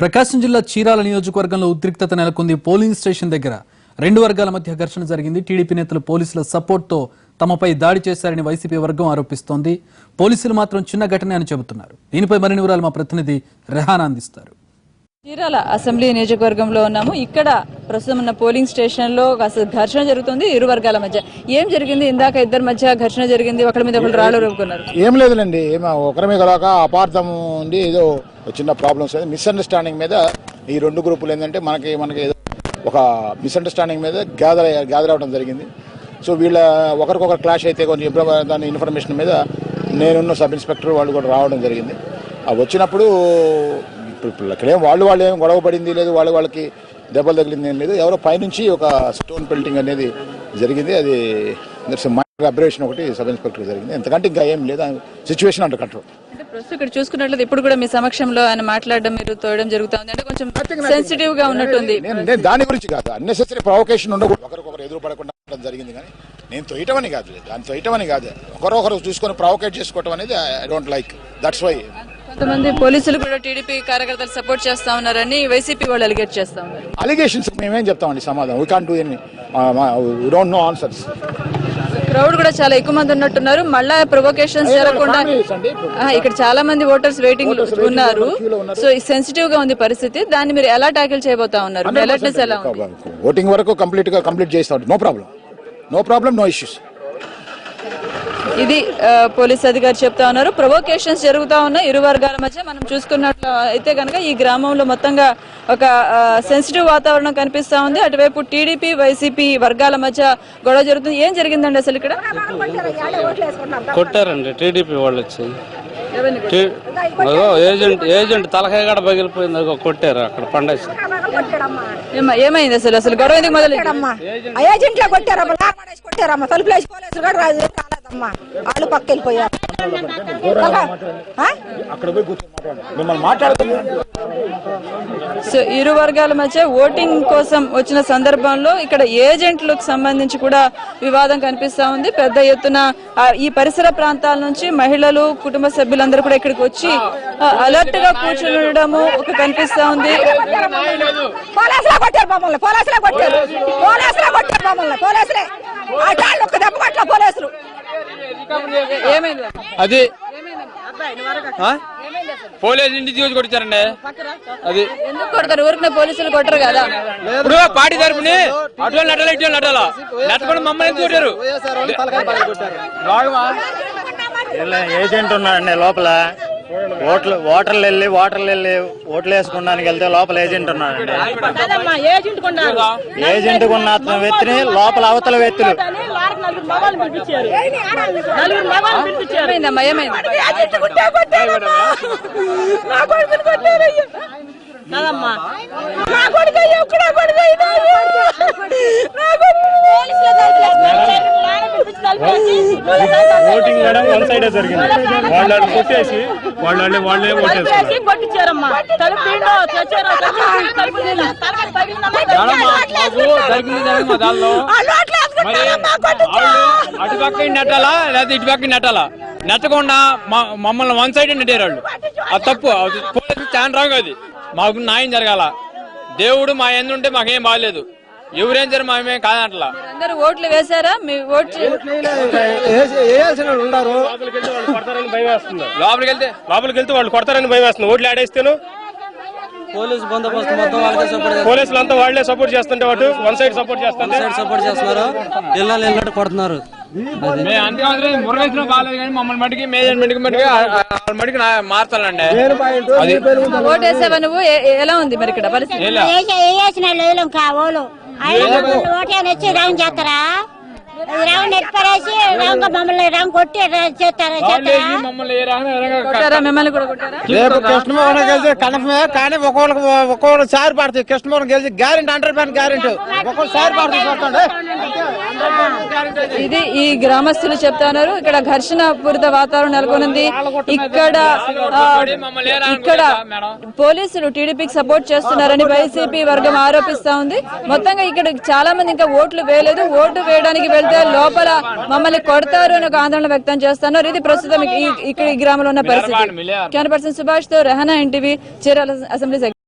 ప్రకాశం జిల్లా చీరాల నియోజకవర్గంలో ఉద్రిక్తత నెలకొంది పోలింగ్ స్టేషన్ దగ్గర. రెండు వర్గాల మధ్య ఘర్షణ జరిగింది. టీడీపీ నేతలు పోలీసుల సపోర్ట్తో తమపై దాడి చేశారని వైసీపీ వర్గం ఆరోపిస్తోంది. పోలీసులు మాత్రం చిన్న ఘటనే అని చెబుతున్నారు. దీనిపై మరిన్ని వివరాలు మా ప్రతినిధి రెహానా అందిస్తారు. చీరాల అసెంబ్లీ నియోజకవర్గంలో ఉన్నాము. ఇక్కడ ప్రస్తుతం ఉన్న పోలింగ్ స్టేషన్లో కాస్త ఘర్షణ జరుగుతుంది ఇరు వర్గాల మధ్య. ఏం జరిగింది? ఇందాక ఇద్దరి మధ్య ఘర్షణ జరిగింది. ఒకరి మీద ఒకరు రాళ్ళు రూపుకున్నారు ఏం లేదులేండి. ఒకరి మీద ఒక అపార్థం ఉండి ఏదో చిన్న ప్రాబ్లమ్స్ మిస్అండర్స్టాండింగ్ మీద ఈ రెండు గ్రూపులు ఏంటంటే మనకి మనకి ఏదో ఒక మిస్అండర్స్టాండింగ్ మీద గ్యాదర్ గ్యాదర్ అవ్వడం జరిగింది. సో వీళ్ళ ఒకరికొకరు క్లాష్ అయితే కొంచెం దాని ఇన్ఫర్మేషన్ మీద నేనున్న సబ్ ఇన్స్పెక్టర్ వాళ్ళు కూడా రావడం జరిగింది. వచ్చినప్పుడు ఇప్పుడు ఇక్కడేం వాళ్ళు వాళ్ళు ఏం గొడవ పడింది లేదు వాళ్ళు వాళ్ళకి దెబ్బలు తగిలింది ఏం లేదు. ఎవరో పైనుంచి ఒక స్టోన్ పెల్టింగ్ అనేది జరిగింది. అది మైనర్ అబ్రేషన్ ఒకటి సబ్ ఇన్స్పెక్టర్ జరిగింది. ఎంతకంటే ఇంకా ఏం లేదు. సిచ్యువేషన్ అండర్ కంట్రోల్ అంటే ప్రస్తుతం ఇక్కడ చూసుకున్నట్లయితే ఇప్పుడు కూడా మీ సమక్షంలో ఆయన మాట్లాడడం మీరు తోయడం జరుగుతుంది. అంటే కొంచెం సెన్సిటివ్గా ఉన్నట్టుంది. నేను దాని గురించి కాదు. అన్నెసెసరీ ప్రొవకేషన్ ఉండకూడదు. ఒకరికొకరు ఎదురు పడకుండా జరిగింది కానీ నేను తొయ్యటం అని కాదు. దాని తొయ్యటం అని కాదు. ఒకరొకరు చూసుకొని ప్రొవకేట్ చేసుకోవటం అనేది I don't like that's why కొంతమంది పోలీసులు కూడా టీడీపీ కార్యకర్తలు సపోర్ట్ చేస్తా ఉన్నారని వైసీపీ వాళ్ళు అలిగేట్ చేస్తా ఉన్నారు. అలిగేషన్స్ మేమేం చెప్తామండి సమాధానం? We can't do any don't know answers crowd కూడా చాలా ఎక్కువ మంది ఉన్నట్టున్నారు. మళ్ళా ప్రొవోకేషన్స్ జరగకుండా ఇక్కడ చాలా మంది ఓటర్స్ వెయిటింగ్ ఉన్నారు. సో సెన్సిటివ్గా ఉంది పరిస్థితి. దాన్ని మీరు ఎలా టాకిల్ చేయబోతా ఉన్నారు? అలర్ట్నెస్ ఎలా ఓటింగ్ వరకు కంప్లీట్గా కంప్లీట్ చేస్తాం no problem no problem no issues ఇది పోలీస్ అధికారి చెప్తా ఉన్నారు. ప్రొవోకేషన్స్ జరుగుతా ఉన్నాయి ఇరు వర్గాల మధ్య. మనం చూసుకున్నట్లు అయితే కనుక ఈ గ్రామంలో మొత్తంగా ఒక సెన్సిటివ్ వాతావరణం కనిపిస్తా ఉంది. అటువైపు టీడీపీ వైసీపీ వర్గాల మధ్య గొడవ జరుగుతుంది. ఏం జరిగిందండి అసలు ఇక్కడ? కొట్టారండి. టీడీపీ వాళ్ళు వచ్చి. ఏజెంట్ ఏజెంట్ తలకాయ కూడా పగిలిపోయింది. కొట్టారు అక్కడ పండేసి. ఏమ- ఏమైంది అసలు? అసలు గొడవ ఎందుకు మొదలు కొట్టారమ్మా ఏజెంట్లో కొట్టారమ్మా. లాక్ పడేసి కొట్టారమ్మా. తలుపులు వేసి పోలీసులు కూడా రాదు రాలేదమ్మా వాళ్ళు పక్క వెళ్ళిపోయారు సో ఇరు వర్గాల మధ్య ఓటింగ్ కోసం వచ్చిన సందర్భంలో ఇక్కడ ఏజెంట్లకు సంబంధించి కూడా వివాదం కనిపిస్తా ఉంది. పెద్ద ఎత్తున ఈ పరిసర ప్రాంతాల నుంచి మహిళలు కుటుంబ సభ్యులందరూ కూడా ఇక్కడికి వచ్చి అలర్ట్గా కూర్చుని ఉండడము ఒక కనిపిస్తా ఉంది. పోలీసులే కొట్టారు మమ్మల్ని పోలీసులే కొట్టారు. పోలీసులే మమ్మల్ని పోలీసులే. అటాళ్ళు ఒక దెబ్బ కొట్ల పోలీసులు. ఏమైంది అది ఆ? పోలీసు ఇంటి తీసుకొచ్చి కొట్టారండి అది. ఎందుకు కొడతారు ఊరికి పోలీసులు కొట్టరు కదా ఇప్పుడు పార్టీ తరపుని అటు నటాల ఇటు నటాల నట్టకుండా మమ్మల్ని ఎందుకు కొట్టారు ఏజెంట్ ఉన్నాడండి లోపల. ఓట్లు ఓటర్లు వెళ్ళి ఓటర్లు వెళ్ళి ఓట్లు వేసుకోవడానికి వెళ్తే లోపల ఏజెంట్ ఉన్నాడండి. ఏజెంట్ ఉన్న అతని వ్యక్తిని లోపల అవతల వ్యక్తులు. ఓటింగ్ కూడా వన్ సైడే జరిగింది. వాళ్ళు కొట్టేసి వాళ్ళు వాళ్ళే అటు పక్క నెట్టాలా? లేదా ఇటు పక్క నెట్టాలా? నెట్టకుండా మమ్మల్ని వన్ సైడ్ నెట్టారు వాళ్ళు. అది తప్పు చాలా రాంగ్ అది. మాకు న్యాయం జరగాల. దేవుడు మా ఎందు ఉంటే మాకేం బాగాలేదు ఎవరేం జర మేమేం కాదంటలా. అందరూ ఓట్లు వేశారా? మీ ఓట్ వేయాల్సిన వాళ్ళు ఉన్నారు లోపలికి వెళ్తే వాళ్ళు కొడతారని భయం వేస్తుంది. లోపలికి వెళ్తే లోపలికి వెళ్తే వాళ్ళు కొడతారని భయం వేస్తుంది. ఓట్లు ఆడేస్తేను పోలీస్ బందోబస్తు మొత్తం వాళ్ళకే సపోర్ట్ పోలీసులు అంతా వాళ్ళే సపోర్ట్ చేస్తుంటే వాటి వన్ సైడ్ సపోర్ట్ చేస్తుంటే? సపోర్ట్ చేస్తున్నారు. ఇళ్ళని వెళ్ళినట్టు కొడుతున్నారు. మేము అంతే మాత్రం మురళేశ్వరం బాగాలేదు కానీ మమ్మల్ని మటుకి మేనేజ్మెంట్ మటుకి ఆ- ఆ- వాళ్ళ మటుకి నా- మార్చాలండి అది. ఓట్ వేసావా నువ్వు? ఎలా ఉంది మరి ఇక్కడ పరిస్థితి? ఏలా? వేసిన లేలం కావోలు ఆయన ఓటే వచ్చి రాంగ్ చేస్తారా? రాంగ్ నెట్పరేసి రాంగ్ మమ్మల్ని రాంగ్ కొట్టి చేస్తారా చేస్తారా? మమ్మల్ని కూడా రేపు కృష్ణమోహన్ గెలిచి కానీ ఒక్కొక్కరికి ఒక్కొక్కరు సారి పడుతుంది. కృష్ణమోహన్ గెలిచి గ్యారెంటీ హండ్రెడ్ పర్సెంట్ గ్యారెంటీ ఒక్కొక్కరు సారి పడుతుంది చూడండి ఇది ఈ గ్రామస్తులు చెప్తున్నారు ఇక్కడ ఘర్షణ పూరిత వాతావరణం నెలకొనింది. ఇక్కడ ఇక్కడ పోలీసులు టీడీపీకి సపోర్ట్ చేస్తున్నారని వైసీపీ వర్గం ఆరోపిస్తా ఉంది. మొత్తంగా ఇక్కడ చాలా మంది ఇంకా ఓట్లు వేయలేదు. ఓటు వేయడానికి వెళ్తే లోపల మమ్మల్ని కొడతారు అని ఒక ఆందోళన వ్యక్తం చేస్తున్నారు ఇది ప్రస్తుతం ఇక్కడ ఈ గ్రామంలో ఉన్న పరిస్థితి. కెమెరా పర్సన్ సుభాష్తో రెహనా ఎన్టీవీ చీరాల అసెంబ్లీ